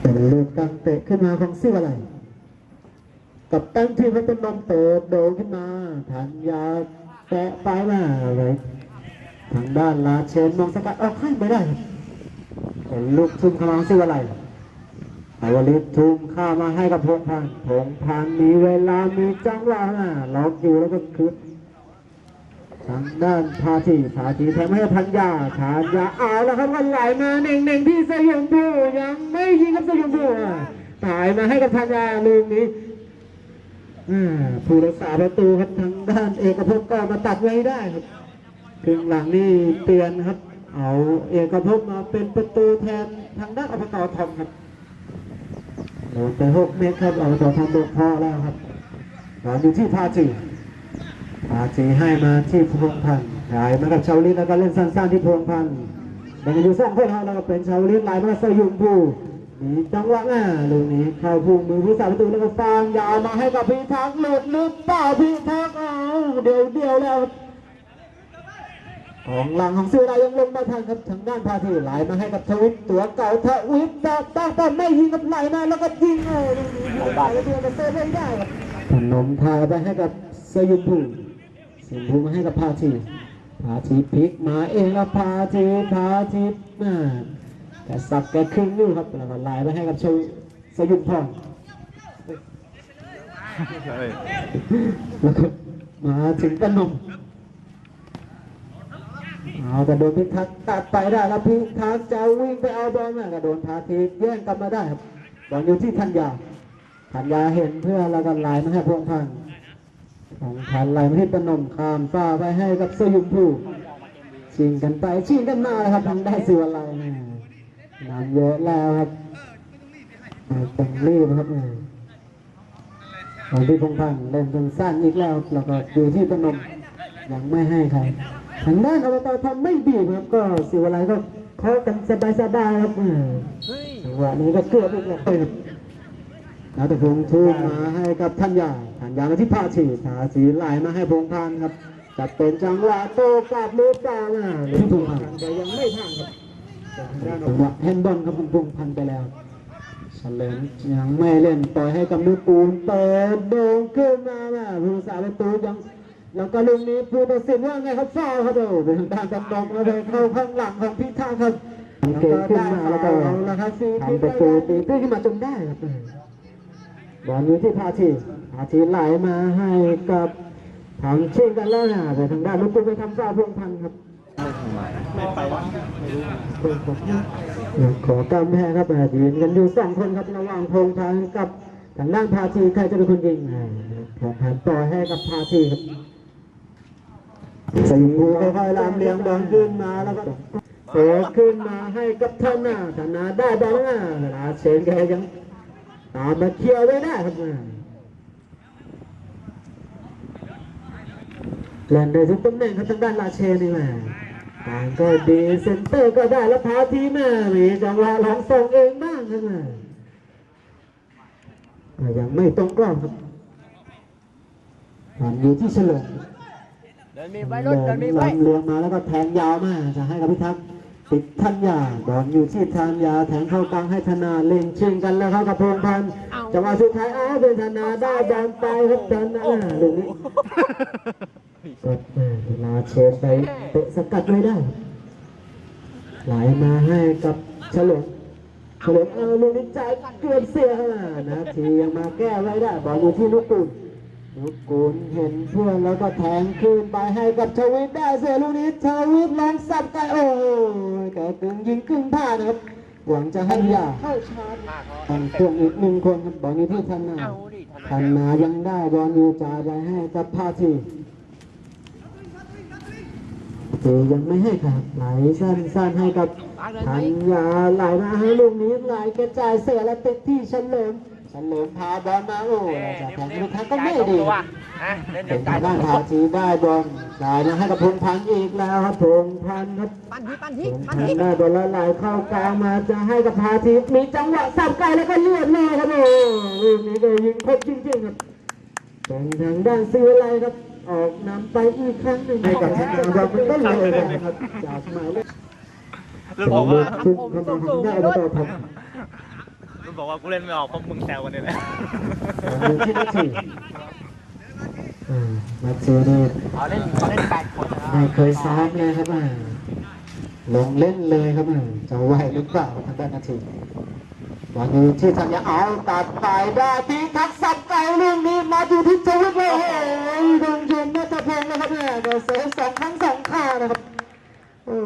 เป็นลูกตั้งเตะขึ้นมาของซิวอะไร กับตั้งทีมให้เป็นนมเปิดโดขึ้นมาถันยาแตะไปมาเลยทางด้านลาเชนมองสกัดออกให้ไม่ได้เป็นลูกทุ่มข้ามาของซิวอะไรไอวลิสทุ่มข้ามาให้กับพงพันพงพันมีเวลามีจังหวะนะล็อกอยู่แล้วก็คืด ทางด้านพาทีพาทีแทงให้กับธัญญาธัญาเอาแล้วครับก็ไหลมาเน่งเน่งที่สยามพูยังไม่ยิงครับสยามพูอะถ่ายมาให้กับธัญญาลูกนี้อ่าผู้รักษาประตูครับทางด้านเอกภพก็มาตัดไว้ได้ครับครึ่งหลังนี่เปลี่ยนครับ เอาเอกภพมาเป็นประตูแทนทางด้านอบตทอมครับโดนไปหกเมตรครับอบตทอมโดนพอแล้วครับอนอยู่ที่พาที อาจีให้มาที่พวงพันธ์ถ่ายมากับชาวลิศแล้วก็เล่นสั้นๆที่พวงพันธ์แบ่งกันอยู่สองคนครับแล้วก็เป็นชาวลิศลายมาสยุมผู้มีจังหวะหน้าลูกนี้เข้าพุ่งมือผู้สาประตูแล้วก็ฟางยาวมาให้กับพีทักหลุดหรือเปล่าพีทักษ์อ้าเดียวเดียวแล้ว ของหลังของเสือดายังลงมาทันครับทางด้านพาทีไหลมาให้กับทวิตตัวเก่าทวิตตั้งตั้งแต่ไม่ยิงกับไหลมาแล้วก็ยิงโอ้ลูกนี้ไหลเดียวกับเซฟไม่ได้ครับขนมพาไปให้กับสยุมผู้ สิงห์ภูมาให้กับพาทีพาทีพลิกมาเองแล้วพาทีพาทีน่าแกสับแกครึ่งนิ้วครับแล้วก็ไล่ไปให้กับชวสยุมพรแล้วก็มาถึงกระนมเอากระโดนพิทักษ์ตัดไปได้แล้วพิทักษ์จะวิ่งไปเอาบอลมากระโดนพาทีแย่งกลับมาได้ครับบอลอยู่ที่ธัญญาธัญญาเห็นเพื่อแล้วก็ไล่มาให้พวงพันธ์ ของพันไหลมาที่ปนมขามฟ้าไปให้กับสยุมผู้ชิงกันไปชิงกันมาเลยครับทางได้สิวอะไรแม่นำเยอะแล้วครับไม่ต้องรีบครับแม่ของพี่พงพันเล่นจนสั้นอีกแล้วแล้วก็อยู่ที่ปนมยังไม่ให้ใครทางด้านอบตทำไม่บีครับ ก็สิวอะไรก็เคากันสบายๆครับจังหวะนี้ก็เกือบอีกแล้ว ครับแล้วแต่พงทุ่มมาให้กับทัญญาทัญญามาที่พาชีพาชีไหลมาให้พงพันครับจะเป็นจังหวะโตกลับหรือเปล่านะหรือพงพันแต่ยังไม่ผ่านครับจังหวะแฮนด์บอลครับพงพันไปแล้วเฉลิมยังไม่เล่นปล่อยให้กับนุกูลเปิดโด่งขึ้นมาแม่ผู้รักษาประตูยังแล้วก็ลูกนี้ผู้ตัดสินว่าไงครับฟาวครับโอ้เป็นทางด้านกันดองมาเลยเข้าข้างหลังของพิธาครับเกมขึ้นมาแล้วก็ทำประตูตีตื้นขึ้นมาจนได้ครับ บอลอยู่ที่พาทีพาทีไหลมาให้กับทางเช่งกันแล้วนะแต่ทางด้านลูกกุลไปทำฟาวล์พวงพันธ์ครับขอกำแพงครับอ่ายืนกันอยู่สองคนครับระหว่างพงพันธ์กับทางด้านพาทีใครจะเป็นคนยิงอ่าพงพันธ์ต่อให้กับพาทีครับสิงห์ภูค่อยๆลำเลียงบอลขึ้นมาแล้วก็โผล่ขึ้นมาให้กับธนาธนาได้บอลแล้วนะเวลาเชนแกยัง ตามมาเคลียร์ไว้ได้ครับเล่นได้ทุกตำแหน่งครับทางด้านลาเชนนี่แหละต่างก็ดีเซนเตอร์ก็ได้แล้วพาทีแม่มีจังหวะหลังส่งเองบ้างครับแม่แต่ยังไม่ตรงกล้องครับผ่านอยู่ที่เฉลิมเดินมีไปรถเดินมีไปลำเลียงมาแล้วก็แทงยาวมาจะให้กับพิทักษ์ ติดทัญญาบอลอยู่ที่ทัญญาแทงเข้ากลางให้ธนาเล่นชิงกันแล้วครับกับพงพันธ์จังหวะสุดท้ายอ้าวเป็นธนาได้บอลไปครับธนาลูกนี้กดมาเวลาเชนไปเตะสกัดไม่ได้ ไหลมาให้กับเฉลิมเฉลิมเออลูกนี้จ่ายเกือบเสียแล้วนะทียังมาแก้ไว้ได้บอลอยู่ที่นุกุล ลูกกูลเห็นเพื่อนแล้วก็แทงคืนไปให้กับชวิตได้เสียลูกนี้ชวิตลองสับไกโอ้ยแกกึ่งยิงครึ่งผ้าดนะครับ หวังจะให้ยาเข้าชาร์จทางช่วงอีกหนึ่งคนครับบอลนี้ที่ธนาเอาดิธนายังได้บอลอยู่จ่ายไปให้กับพาทีเจยังไม่ให้ครับไหลสั้นๆให้กับธัญญาไหลมาให้ลูกนี้ไหลกระจายเสียแล้วติดที่เฉลิม เฉลิมพาบอลมาโอ้ยจะแทงลูกค้าก็ไม่ดีว่ะนะเล่นเป็เล่นนทางด้านพาทีได้บอลจ่ายมาให้กับพงพันธ์อีกแล้วครับพงพันธ์ครับปั้นทีปั้นพทีงปั้นพันทีธ์ได้บอลแล้วไหลเข้ากลางมาจะให้กับพาทีมีจังหวะสับไกลแล้วก็เลือดเลยครับโอ้ลูกนี้ก็ยิงครบจริงๆครับเป็นทางด้านซีวิไลครับออกนำไปอีกครั้งหนึ่งให้กับทางด้านบอลเป็นต้นเลยนะครับจากหมายเลขแล้วบอกว่าทุ่มเข้ามาทางด้านอ บอกว่ากูเล่นไม่ออกเพราะมึงแซวกันนี่แหละมาเจอเนี่ยเขาเล่นเขาเล่นแปดคนนะครับไม่เคยซ้อมเลยครับอ่าลงเล่นเลยครับอ่าจะไหวหรือเปล่าทางด้านนาทีตอนนี้ที่ทำยาเอาตัดไปได้ทิ้งทักษะเก่าลูกนี้มาอยู่ที่จังหวัดเลยโอ้ยหดึงเย็นน่าจะเพงศ์นะครับเนี่ยเดี๋ยวเซฟสองครั้งสองคราวนะครับโอ้